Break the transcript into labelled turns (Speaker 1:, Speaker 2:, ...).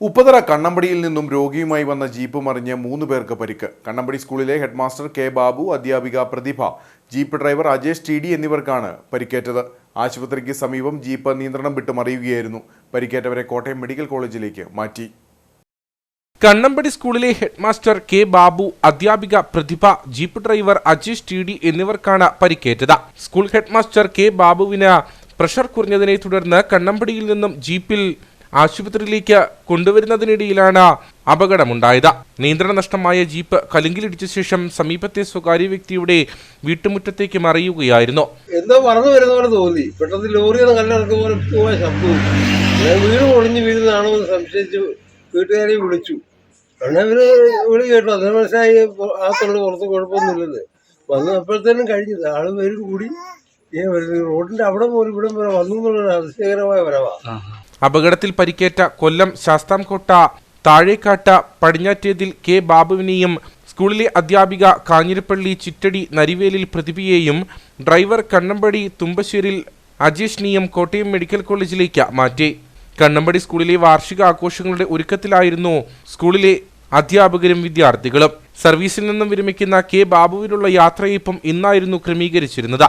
Speaker 1: ഉപ്പതറ കണ്ണമ്പടിയിൽ നിന്നും രോഗിയുമായി വന്ന ജീപ്പ് മറിഞ്ഞ് മൂന്ന് പേർക്ക് പരിക്ക്. കണ്ണമ്പടി സ്കൂളിലെ ഹെഡ്മാസ്റ്റർ കെ ബാബു അധ്യാപിക Prathibha jeep driver Ajesh T D എന്നിവർക്കാണ് പരിക്കേറ്റത്. ആശുപത്രിക്ക് സമീപം ജീപ്പ് നിയന്ത്രണം വിട്ട് മറിയുകയായിരുന്നു. പരിക്കേറ്റവരെ കോട്ടയം മെഡിക്കൽ കോളേജിലേക്ക് മാറ്റി.
Speaker 2: കണ്ണമ്പടി സ്കൂളിലെ ഹെഡ്മാസ്റ്റർ കെ ബാബു അധ്യാപിക Prathibha jeep driver Ajeesh T D എന്നിവർക്കാണ് പരിക്കേറ്റത്. സ്കൂൾ ഹെഡ്മാസ്റ്റർ കെ ബാബുവിന് പ്രഷർ കുറഞ്ഞതിനെ തുടർന്ന് കണ്ണമ്പടിയിൽ നിന്നും ജീപ്പിൽ ആശുപത്രിയിലേക്ക് കൊണ്ടുവരുന്നതിനിടയിലാണ് അപകടമുണ്ടായത്. നിയന്ത്രണ നഷ്ടമായ ജീപ്പ് കലുങ്കിലിടിച്ച ശേഷം സമീപത്തെ സ്വകാര്യ വ്യക്തിയുടെ വീട്ടുമുറ്റത്തേക്ക് മറിയുകയായിരുന്നു.
Speaker 3: എന്തോ പറന്നു വരുന്ന പോലെ തോന്നി. പെട്ടെന്ന് ലോറി കല്ലിറക്കുന്ന പോലെ പോയ ശബ്ദവും. വീട് പൊളിഞ്ഞ് വീഴുന്നതാണോ എന്ന് സംശയിച്ച് വീട്ടുകാരെ വിളിച്ചു. കാരണം ഇവർ വിളി കേട്ടു. അതിന് മനസ്സിലായി അകത്തുള്ള പുറത്ത് കുഴപ്പമൊന്നുമില്ലെന്ന്. വന്നു അപ്പോഴത്തേനും കഴിഞ്ഞത് ആൾ പേരും കൂടി ഈ റോഡിന്റെ അവിടെ പോലും ഇവിടെ വരെ വന്നു എന്നുള്ളൊരു അതിശയകരമായ വരവാ.
Speaker 2: അപകടത്തിൽ പരിക്കേറ്റ കൊല്ലം ശാസ്താംകോട്ട താഴേക്കാട്ട പടിഞ്ഞാറ്റേതിൽ കെ ബാബുവിനെയും സ്കൂളിലെ അധ്യാപിക കാഞ്ഞിരപ്പള്ളി ചിറ്റടി നരിവേലിൽ പ്രതിഭയെയും ഡ്രൈവർ കണ്ണമ്പടി തുമ്പശ്ശേരിൽ അജേഷിനെയും കോട്ടയം മെഡിക്കൽ കോളേജിലേക്ക് മാറ്റി. കണ്ണമ്പടി സ്കൂളിലെ വാർഷിക ആഘോഷങ്ങളുടെ ഒരുക്കത്തിലായിരുന്നു സ്കൂളിലെ അധ്യാപകരും വിദ്യാർത്ഥികളും. സർവീസിൽ നിന്നും വിരമിക്കുന്ന കെ ബാബുവിനുള്ള യാത്രയിപ്പം ഇന്നായിരുന്നു ക്രമീകരിച്ചിരുന്നത്.